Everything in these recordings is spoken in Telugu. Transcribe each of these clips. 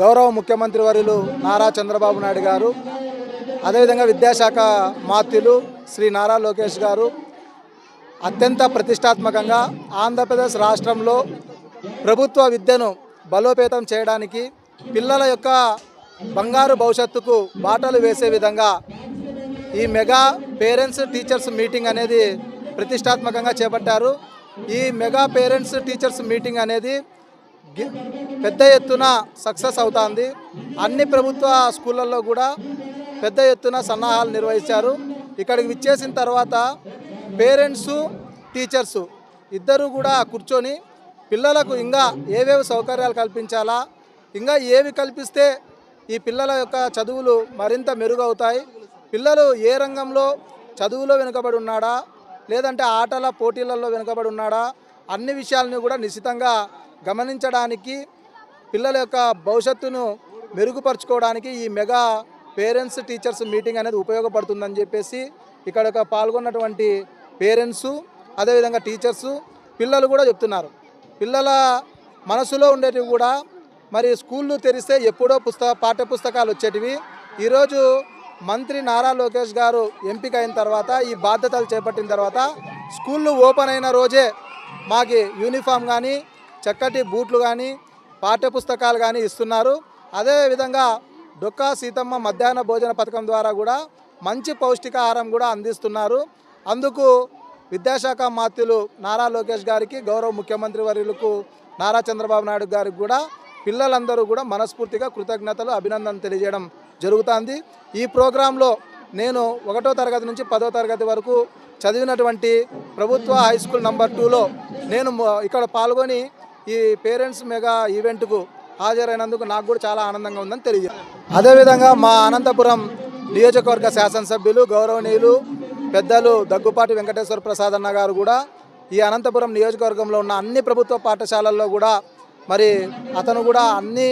గౌరవ ముఖ్యమంత్రి వర్యులు నారా చంద్రబాబు నాయుడు గారు అదేవిధంగా విద్యాశాఖ మాత్యులు శ్రీ నారా లోకేష్ గారు అత్యంత ప్రతిష్టాత్మకంగా ఆంధ్రప్రదేశ్ రాష్ట్రంలో ప్రభుత్వ విద్యను బలోపేతం చేయడానికి పిల్లల యొక్క బంగారు భవిష్యత్తుకు బాటలు వేసే విధంగా ఈ మెగా పేరెంట్స్ టీచర్స్ మీటింగ్ అనేది ప్రతిష్టాత్మకంగా చేపట్టారు. ఈ మెగా పేరెంట్స్ టీచర్స్ మీటింగ్ అనేది పెద్ద ఎత్తున సక్సెస్ అవుతుంది. అన్ని ప్రభుత్వ స్కూళ్ళల్లో కూడా పెద్ద ఎత్తున సన్నాహాలు నిర్వహించారు. ఇక్కడికి విచ్చేసిన తర్వాత పేరెంట్స్ టీచర్సు ఇద్దరు కూడా కూర్చొని పిల్లలకు ఇంకా ఏవేవి సౌకర్యాలు కల్పించాలా ఇంకా ఏవి కల్పిస్తే ఈ పిల్లల యొక్క చదువులు మరింత మెరుగవుతాయి పిల్లలు ఏ రంగంలో చదువులో వెనుకబడి ఉన్నాడా లేదంటే ఆటల పోటీలలో వెనుకబడి ఉన్నాడా అన్ని విషయాలను కూడా నిశ్చితంగా గమనించడానికి పిల్లల యొక్క భవిష్యత్తును మెరుగుపరచుకోవడానికి ఈ మెగా పేరెంట్స్ టీచర్స్ మీటింగ్ అనేది ఉపయోగపడుతుందని చెప్పేసి ఇక్కడ ఒక పాల్గొన్నటువంటి పేరెంట్స్ అదేవిధంగా టీచర్స్ పిల్లలు కూడా చెప్తున్నారు. పిల్లల మనసులో ఉండేటివి కూడా మరి స్కూళ్ళు తెరిస్తే ఎప్పుడో పుస్తక పాఠ్య పుస్తకాలు వచ్చేటివి. ఈరోజు మంత్రి నారా లోకేష్ గారు ఎంపిక అయిన తర్వాత ఈ బాధ్యతలు చేపట్టిన తర్వాత స్కూళ్ళు ఓపెన్ అయిన రోజే మాకి యూనిఫామ్ కానీ చక్కటి బూట్లు కానీ పాఠ్యపుస్తకాలు కానీ ఇస్తున్నారు. అదేవిధంగా డొక్కా సీతమ్మ మధ్యాహ్న భోజన పథకం ద్వారా కూడా మంచి పౌష్టికాహారం కూడా అందిస్తున్నారు. అందుకు విద్యాశాఖ మాత్యులు నారా లోకేష్ గారికి గౌరవ ముఖ్యమంత్రి వర్యులకు నారా చంద్రబాబు నాయుడు గారికి కూడా పిల్లలందరూ కూడా మనస్ఫూర్తిగా కృతజ్ఞతలు అభినందన తెలియజేయడం జరుగుతుంది. ఈ ప్రోగ్రాంలో నేను ఒకటో తరగతి నుంచి పదో తరగతి వరకు చదివినటువంటి ప్రభుత్వ హై స్కూల్ నంబర్ టూలో నేను ఇక్కడ పాల్గొని ఈ పేరెంట్స్ మెగా ఈవెంట్కు హాజరైనందుకు నాకు కూడా చాలా ఆనందంగా ఉందని తెలియజేయాలి అదేవిధంగా మా అనంతపురం నియోజకవర్గ శాసనసభ్యులు గౌరవనీయులు పెద్దలు దగ్గుపాటి వెంకటేశ్వర ప్రసాద్ అన్న గారు కూడా ఈ అనంతపురం నియోజకవర్గంలో ఉన్న అన్ని ప్రభుత్వ పాఠశాలల్లో కూడా మరి అతను కూడా అన్ని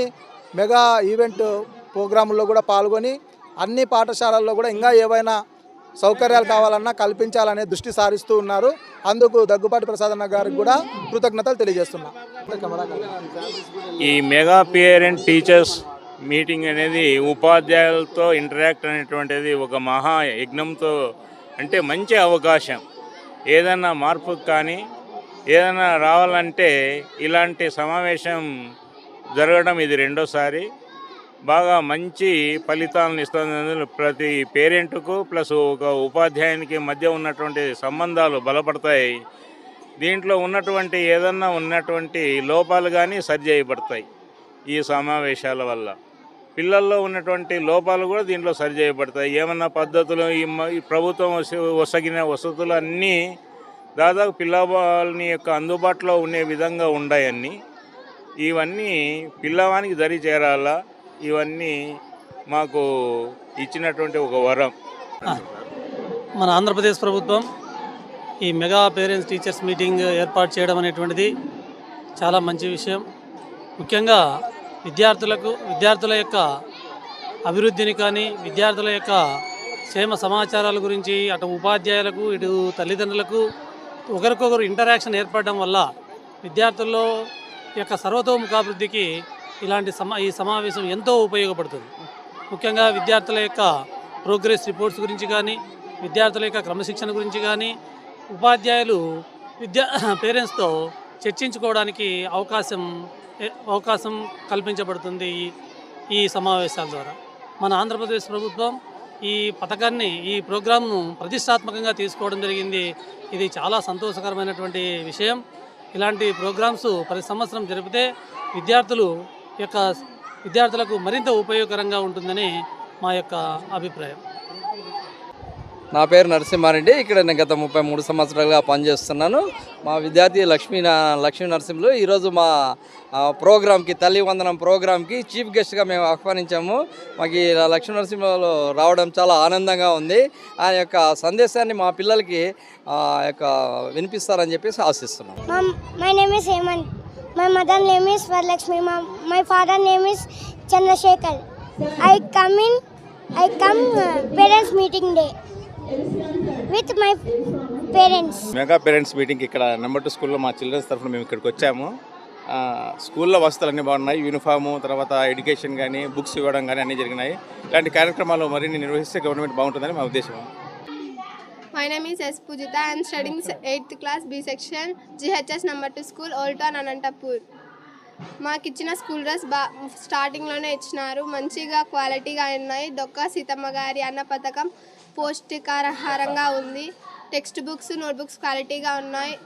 మెగా ఈవెంట్ ప్రోగ్రాముల్లో కూడా పాల్గొని అన్ని పాఠశాలల్లో కూడా ఇంకా ఏవైనా సౌకర్యాలు కావాలన్నా కల్పించాలనే దృష్టి సారిస్తూ ఉన్నారు. అందుకు దగ్గుపాటి ప్రసాద్ అన్న గారికి కూడా కృతజ్ఞతలు తెలియజేస్తున్నా. ఈ మెగా పేరెంట్ టీచర్స్ మీటింగ్ అనేది ఉపాధ్యాయులతో ఇంటరాక్ట్ అనేటువంటిది ఒక మహా యజ్ఞంతో అంటే మంచి అవకాశం. ఏదన్నా మార్పు కానీ ఏదైనా రావాలంటే ఇలాంటి సమావేశం జరగడం ఇది రెండోసారి. బాగా మంచి ఫలితాలను ఇస్తుంది ప్రతి పేరెంట్కు ప్లస్ ఒక ఉపాధ్యాయునికి మధ్య ఉన్నటువంటి సంబంధాలు బలపడతాయి. దీంట్లో ఉన్నటువంటి ఏదన్నా ఉన్నటువంటి లోపాలు కానీ సరి చేయబడతాయి ఈ సమావేశాల వల్ల. పిల్లల్లో ఉన్నటువంటి లోపాలు కూడా దీంట్లో సరి చేయబడతాయి. ఏమన్నా పద్ధతులు ఈ ప్రభుత్వం వస- వసగిన వసతులు అన్నీ దాదాపు పిల్లవాళ్ళని యొక్క అందుబాటులో ఉండే విధంగా ఉన్నాయన్నీ ఇవన్నీ పిల్లవానికి దరి చేరాలా? ఇవన్నీ మాకు ఇచ్చినటువంటి ఒక వరం. మన ఆంధ్రప్రదేశ్ ప్రభుత్వం ఈ మెగా పేరెంట్స్ టీచర్స్ మీటింగ్ ఏర్పాటు చేయడం అనేటువంటిది చాలా మంచి విషయం. ముఖ్యంగా విద్యార్థులకు విద్యార్థుల యొక్క అభివృద్ధిని కానీ విద్యార్థుల యొక్క క్షేమ సమాచారాల గురించి అటు ఉపాధ్యాయులకు ఇటు తల్లిదండ్రులకు ఒకరికొకరు ఇంటరాక్షన్ ఏర్పడడం వల్ల విద్యార్థుల్లో యొక్క సర్వతోముఖాభివృద్ధికి ఇలాంటి సమా ఈ సమావేశం ఎంతో ఉపయోగపడుతుంది. ముఖ్యంగా విద్యార్థుల యొక్క ప్రోగ్రెస్ రిపోర్ట్స్ గురించి కానీ విద్యార్థుల యొక్క క్రమశిక్షణ గురించి కానీ ఉపాధ్యాయులు విద్యా పేరెంట్స్తో చర్చించుకోవడానికి అవకాశం అవకాశం కల్పించబడుతుంది ఈ- ఈ సమావేశాల ద్వారా. మన ఆంధ్రప్రదేశ్ ప్రభుత్వం ఈ పథకాన్ని ఈ ప్రోగ్రామ్ను ప్రతిష్టాత్మకంగా తీసుకోవడం జరిగింది. ఇది చాలా సంతోషకరమైనటువంటి విషయం. ఇలాంటి ప్రోగ్రామ్స్ ప్రతి సంవత్సరం జరిపితే విద్యార్థులు యొక్క విద్యార్థులకు మరింత ఉపయోగకరంగా ఉంటుందని మా యొక్క అభిప్రాయం. నా పేరు నరసింహారెడ్డి. ఇక్కడ నేను గత ముప్పై మూడు సంవత్సరాలుగా పనిచేస్తున్నాను. మా విద్యార్థి లక్ష్మీ లక్ష్మీ నరసింహులు. ఈరోజు మా ప్రోగ్రామ్కి తల్లి వందనం ప్రోగ్రామ్కి చీఫ్ గెస్ట్గా మేము ఆహ్వానించాము. మాకు ఈ లక్ష్మీ నరసింహలో రావడం చాలా ఆనందంగా ఉంది. ఆ యొక్క సందేశాన్ని మా పిల్లలకి ఆ యొక్క వినిపిస్తారని చెప్పేసి ఆశిస్తున్నాం. My mother name is Varlakshmi. My, my father name is Chandrasekhar. I come in, I come uh, parents meeting day with my parents. Mega parents meeting ఇక్కడ నెంబర్ టూ స్కూల్లో మా చిల్డ్రన్స్ తరఫున మేము ఇక్కడికి వచ్చాము ఆ, స్కూల్లో వసతులు అన్నీ బాగున్నాయి యూనిఫాము తర్వాత ఎడ్యుకేషన్ కానీ బుక్స్ ఇవ్వడం కానీ అన్నీ జరిగినాయి ఇలాంటి కార్యక్రమాలు మరిన్ని నిర్వహిస్తే గవర్నమెంట్ బాగుంటుందని మా ఉద్దేశం My name is S. Pujita. I am studying 8th class B section, GHS number 2 school, Old Town, Anantapur. మాకు ఇచ్చిన స్కూల్ డ్రెస్ బా స్టార్టింగ్లోనే ఇచ్చినారు. మంచిగా క్వాలిటీగా ఉన్నాయి. దొక్క సీతమ్మ గారి అన్న పథకం పౌష్టికాహారంగా ఉంది. టెక్స్ట్ బుక్స్ నోట్బుక్స్ క్వాలిటీగా ఉన్నాయి.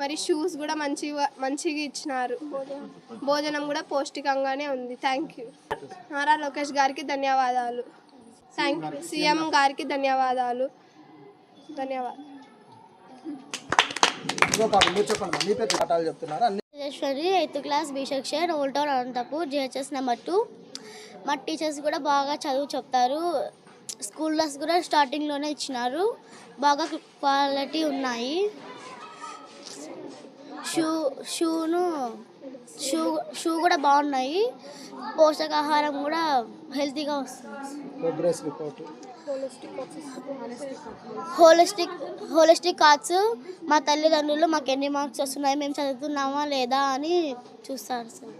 మరి షూస్ కూడా మంచిగా మంచిగా ఇచ్చినారు. భోజనం కూడా పౌష్టికంగానే ఉంది. థ్యాంక్ యూ నారా లోకేష్ గారికి ధన్యవాదాలు. థ్యాంక్ యూ సీఎం గారికి ధన్యవాదాలు. ధన్యవాదాలు. Rajeshwari eighth class B section old town Anantapur GHS number two. మా టీచర్స్ కూడా బాగా చదువు చెప్తారు. స్కూల్ డ్రెస్ కూడా స్టార్టింగ్లోనే ఇచ్చినారు. బాగా క్వాలిటీ ఉన్నాయి. షూ షూను షూ షూ కూడా బాగున్నాయి. పోషకాహారం కూడా హెల్తీగా వస్తుంది. హోలిస్టిక్ హోలిస్టిక్ కార్డ్స్ మా తల్లిదండ్రులు మాకు ఎన్ని మార్క్స్ వస్తున్నాయి మేము చదువుతున్నామా లేదా అని చూస్తారు సార్.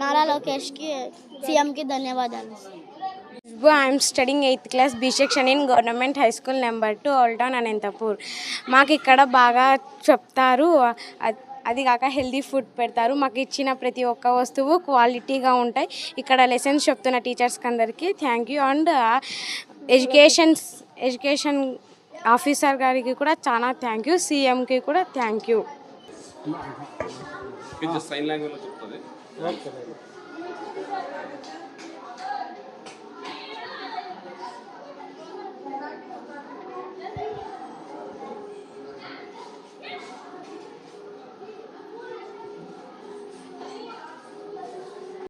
నారా లోకేష్కి సీఎంకి ధన్యవాదాలు I'm studying eighth class B section in government high school number two old town Anantapur మాకు ఇక్కడ బాగా చెప్తారు అది కాక హెల్దీ ఫుడ్ పెడతారు. మాకు ఇచ్చిన ప్రతి ఒక్క వస్తువు క్వాలిటీగా ఉంటాయి. ఇక్కడ లెసన్స్ చెప్తున్న టీచర్స్కి అందరికీ thank you and education education officer గారికి కూడా చాలా థ్యాంక్ యూ సీఎంకి కూడా థ్యాంక్ యూ